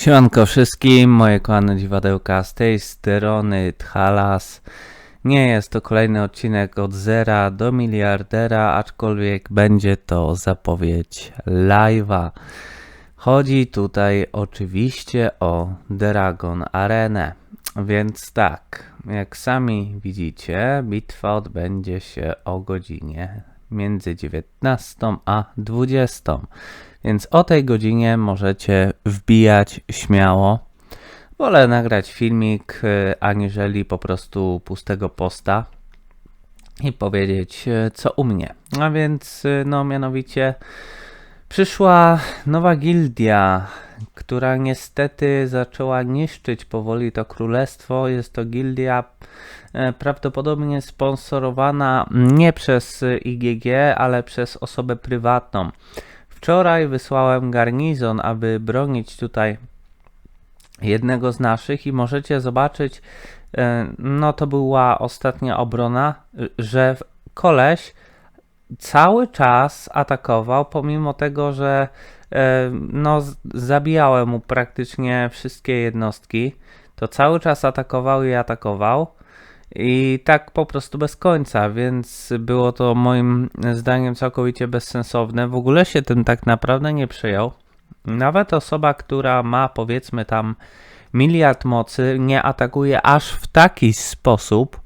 Siemanko wszystkim, moje kochane dziwadełka, z tej strony Thalas. Nie jest to kolejny odcinek od zera do miliardera, aczkolwiek będzie to zapowiedź live'a. Chodzi tutaj oczywiście o Dragon Arenę. Więc tak, jak sami widzicie, bitwa odbędzie się o godzinie między 19 a 20. Więc o tej godzinie możecie wbijać śmiało. Wolę nagrać filmik, y, aniżeli po prostu pustego posta i powiedzieć, y, co u mnie. A więc, y, no, mianowicie, przyszła nowa gildia, która niestety zaczęła niszczyć powoli to królestwo. Jest to gildia prawdopodobnie sponsorowana nie przez IGG, ale przez osobę prywatną. Wczoraj wysłałem garnizon, aby bronić tutaj jednego z naszych i możecie zobaczyć, e, no to była ostatnia obrona, że koleś cały czas atakował, pomimo tego, że e, no, zabijałem mu praktycznie wszystkie jednostki, to cały czas atakował i atakował. I tak po prostu bez końca, więc było to moim zdaniem całkowicie bezsensowne. W ogóle się tym tak naprawdę nie przyjął. Nawet osoba, która ma powiedzmy tam miliard mocy, nie atakuje aż w taki sposób,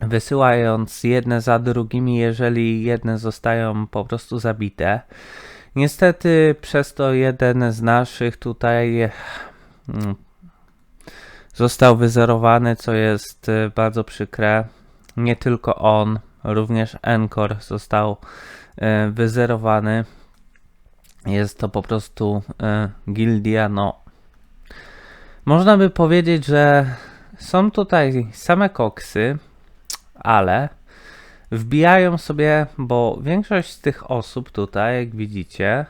wysyłając jedne za drugimi, jeżeli jedne zostają po prostu zabite. Niestety przez to jeden z naszych tutaj mm, został wyzerowany, co jest y, bardzo przykre. Nie tylko on, również Encore został y, wyzerowany. Jest to po prostu y, gildia, no. Można by powiedzieć, że są tutaj same koksy, ale wbijają sobie, bo większość z tych osób tutaj, jak widzicie,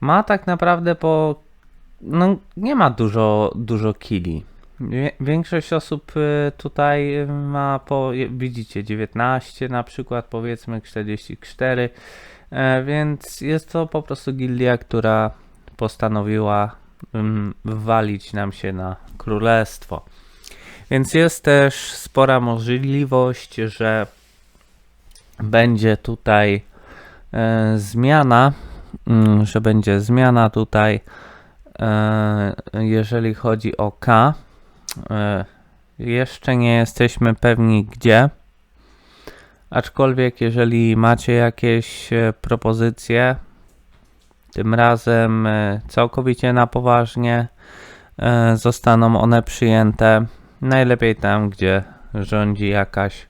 ma tak naprawdę po no, nie ma dużo, dużo kili. Większość osób y, tutaj ma po, widzicie, 19 na przykład, powiedzmy 44, e, więc jest to po prostu gildia, która postanowiła walić nam się na królestwo. Więc jest też spora możliwość, że będzie tutaj e, zmiana, mm, że będzie zmiana tutaj jeżeli chodzi o K, e, jeszcze nie jesteśmy pewni gdzie. Aczkolwiek, jeżeli macie jakieś e, propozycje, tym razem całkowicie na poważnie, zostaną one przyjęte. Najlepiej tam, gdzie rządzi jakaś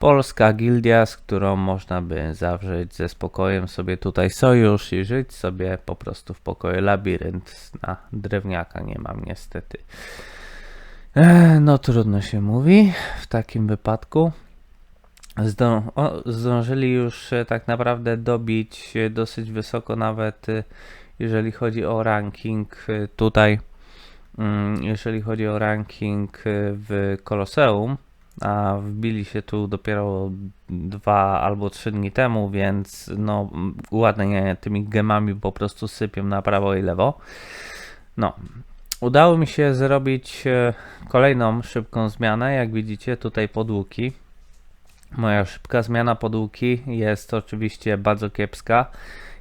polska gildia, z którą można by zawrzeć ze spokojem sobie tutaj sojusz i żyć sobie po prostu w pokoju. Labirynt na drewniaka nie mam niestety. E, no trudno się mówi w takim wypadku. Zdą o, zdążyli już e, tak naprawdę dobić dosyć wysoko nawet e, jeżeli chodzi o ranking tutaj. Mm, jeżeli chodzi o ranking w Koloseum, a wbili się tu dopiero dwa albo trzy dni temu, więc no ładnie tymi gemami po prostu sypią na prawo i lewo. No, udało mi się zrobić e, kolejną szybką zmianę, jak widzicie tutaj podłuki. Moja szybka zmiana podłuki jest oczywiście bardzo kiepska.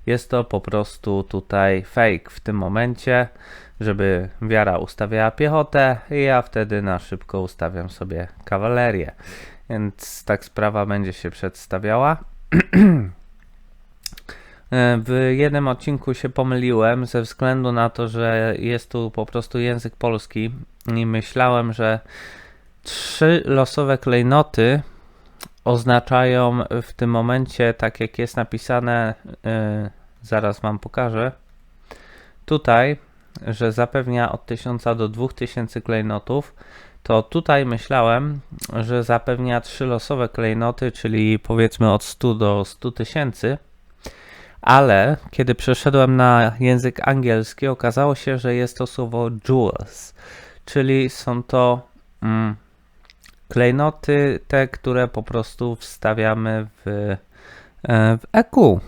Jest to po prostu tutaj fake w tym momencie żeby wiara ustawiała piechotę i ja wtedy na szybko ustawiam sobie kawalerię. Więc tak sprawa będzie się przedstawiała. W jednym odcinku się pomyliłem ze względu na to, że jest tu po prostu język polski i myślałem, że trzy losowe klejnoty oznaczają w tym momencie, tak jak jest napisane, yy, zaraz wam pokażę. Tutaj że zapewnia od 1000 do 2000 klejnotów, to tutaj myślałem, że zapewnia trzy losowe klejnoty, czyli powiedzmy od 100 do 100 tysięcy, ale kiedy przeszedłem na język angielski, okazało się, że jest to słowo jewels, czyli są to mm, klejnoty, te, które po prostu wstawiamy w, e, w EQ.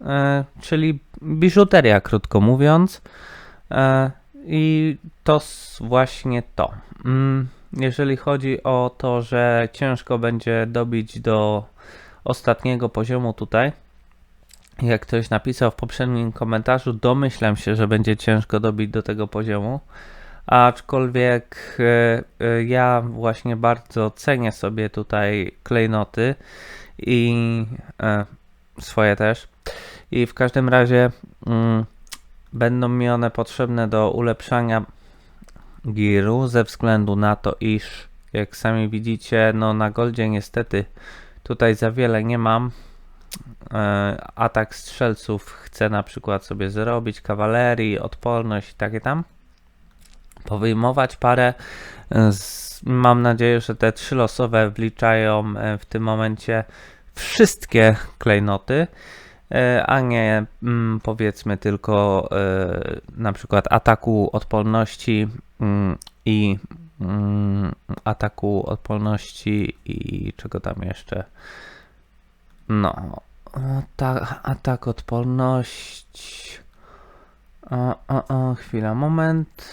E, czyli biżuteria, krótko mówiąc. E, I to właśnie to. Mm, Jeżeli chodzi o to, że ciężko będzie dobić do ostatniego poziomu tutaj, jak ktoś napisał w poprzednim komentarzu, domyślam się, że będzie ciężko dobić do tego poziomu. Aczkolwiek e, ja właśnie bardzo cenię sobie tutaj klejnoty i swoje też. I w każdym razie mm, będą mi one potrzebne do ulepszania giru ze względu na to, iż jak sami widzicie, no na goldzie niestety tutaj za wiele nie mam. E, atak strzelców chcę na przykład sobie zrobić, kawalerii, odporność i takie tam. Powyjmować parę. E, mam nadzieję, że te trzy losowe wliczają e, w tym momencie wszystkie klejnoty, a nie mm, powiedzmy tylko e, na przykład ataku odporności mm, i mm, ataku odporności i czego tam jeszcze. No, ta, atak odporność. O, o, o, chwila, moment.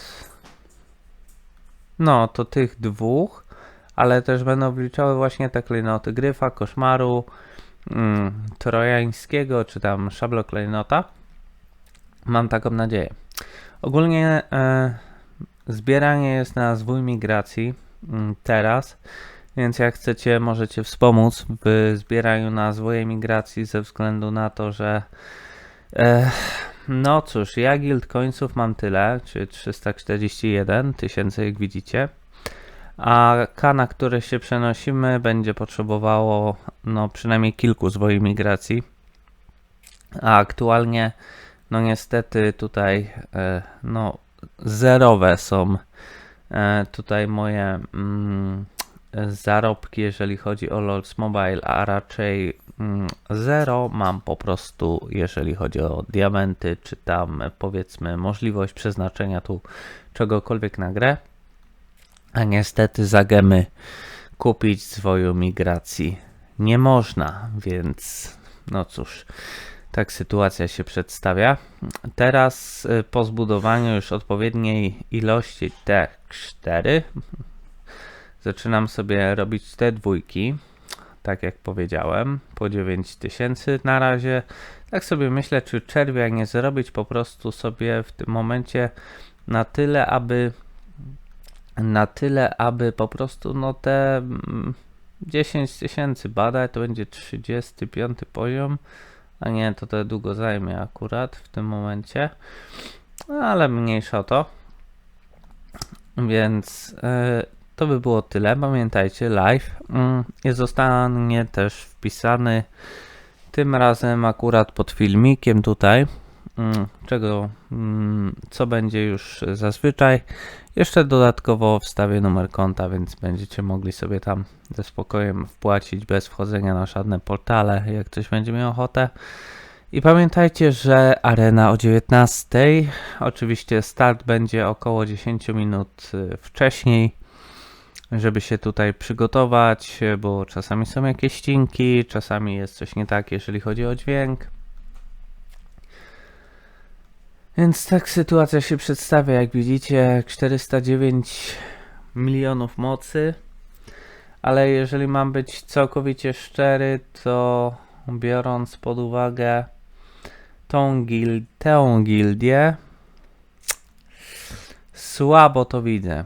No, to tych dwóch, ale też będą wliczały właśnie te klejnoty gryfa, koszmaru, mm, trojańskiego, czy tam szabloklejnota. Mam taką nadzieję. Ogólnie e, zbieranie jest na zwój migracji mm, teraz, więc jak chcecie, możecie wspomóc w zbieraniu na zwój migracji ze względu na to, że e, no cóż, ja guild końców mam tyle, czy 341 tysięcy jak widzicie. A K, na które się przenosimy, będzie potrzebowało no, przynajmniej kilku zwoi migracji. A aktualnie, no niestety tutaj, e, no, zerowe są e, tutaj moje mm, zarobki, jeżeli chodzi o LoL's Mobile, a raczej mm, zero mam po prostu, jeżeli chodzi o diamenty, czy tam powiedzmy możliwość przeznaczenia tu czegokolwiek na grę. A niestety za gemy kupić swoją migracji nie można, więc no cóż, tak sytuacja się przedstawia. Teraz y, po zbudowaniu już odpowiedniej ilości T4 zaczynam sobie robić te dwójki, tak jak powiedziałem, po 9000 na razie. Tak sobie myślę, czy czerwia nie zrobić po prostu sobie w tym momencie na tyle, aby na tyle, aby po prostu no te mm, 10 tysięcy badać, to będzie 35 poziom, a nie, to to długo zajmie akurat w tym momencie, ale mniejsza o to. Więc e, to by było tyle. Pamiętajcie, live mm, i zostanie też wpisany tym razem akurat pod filmikiem tutaj, mm, czego, mm, co będzie już zazwyczaj. Jeszcze dodatkowo wstawię numer konta, więc będziecie mogli sobie tam ze spokojem wpłacić bez wchodzenia na żadne portale, jak ktoś będzie miał ochotę. I pamiętajcie, że arena o 19. Oczywiście start będzie około 10 minut y, wcześniej, żeby się tutaj przygotować, bo czasami są jakieś ścinki, czasami jest coś nie tak, jeżeli chodzi o dźwięk. Więc tak sytuacja się przedstawia, jak widzicie, 409 milionów mocy, ale jeżeli mam być całkowicie szczery, to biorąc pod uwagę tą, gil tę gildię, słabo to widzę.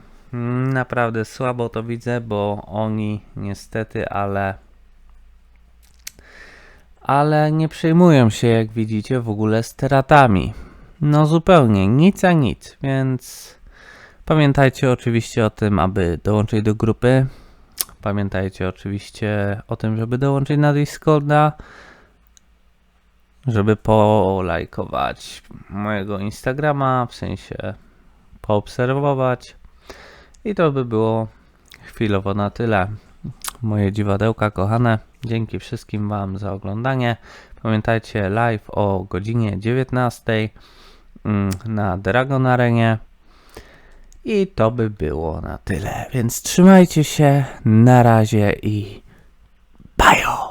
Naprawdę słabo to widzę, bo oni niestety, ale ale nie przejmują się, jak widzicie, w ogóle stratami. No zupełnie, nic a nic, więc pamiętajcie oczywiście o tym, aby dołączyć do grupy. Pamiętajcie oczywiście o tym, żeby dołączyć na Discorda, żeby polajkować mojego Instagrama, w sensie poobserwować. I to by było chwilowo na tyle. Moje dziwadełka kochane, dzięki wszystkim Wam za oglądanie. Pamiętajcie live o godzinie 19 mm, na Dragon Arenie. I to by było na tyle. Więc trzymajcie się, na razie i bajo!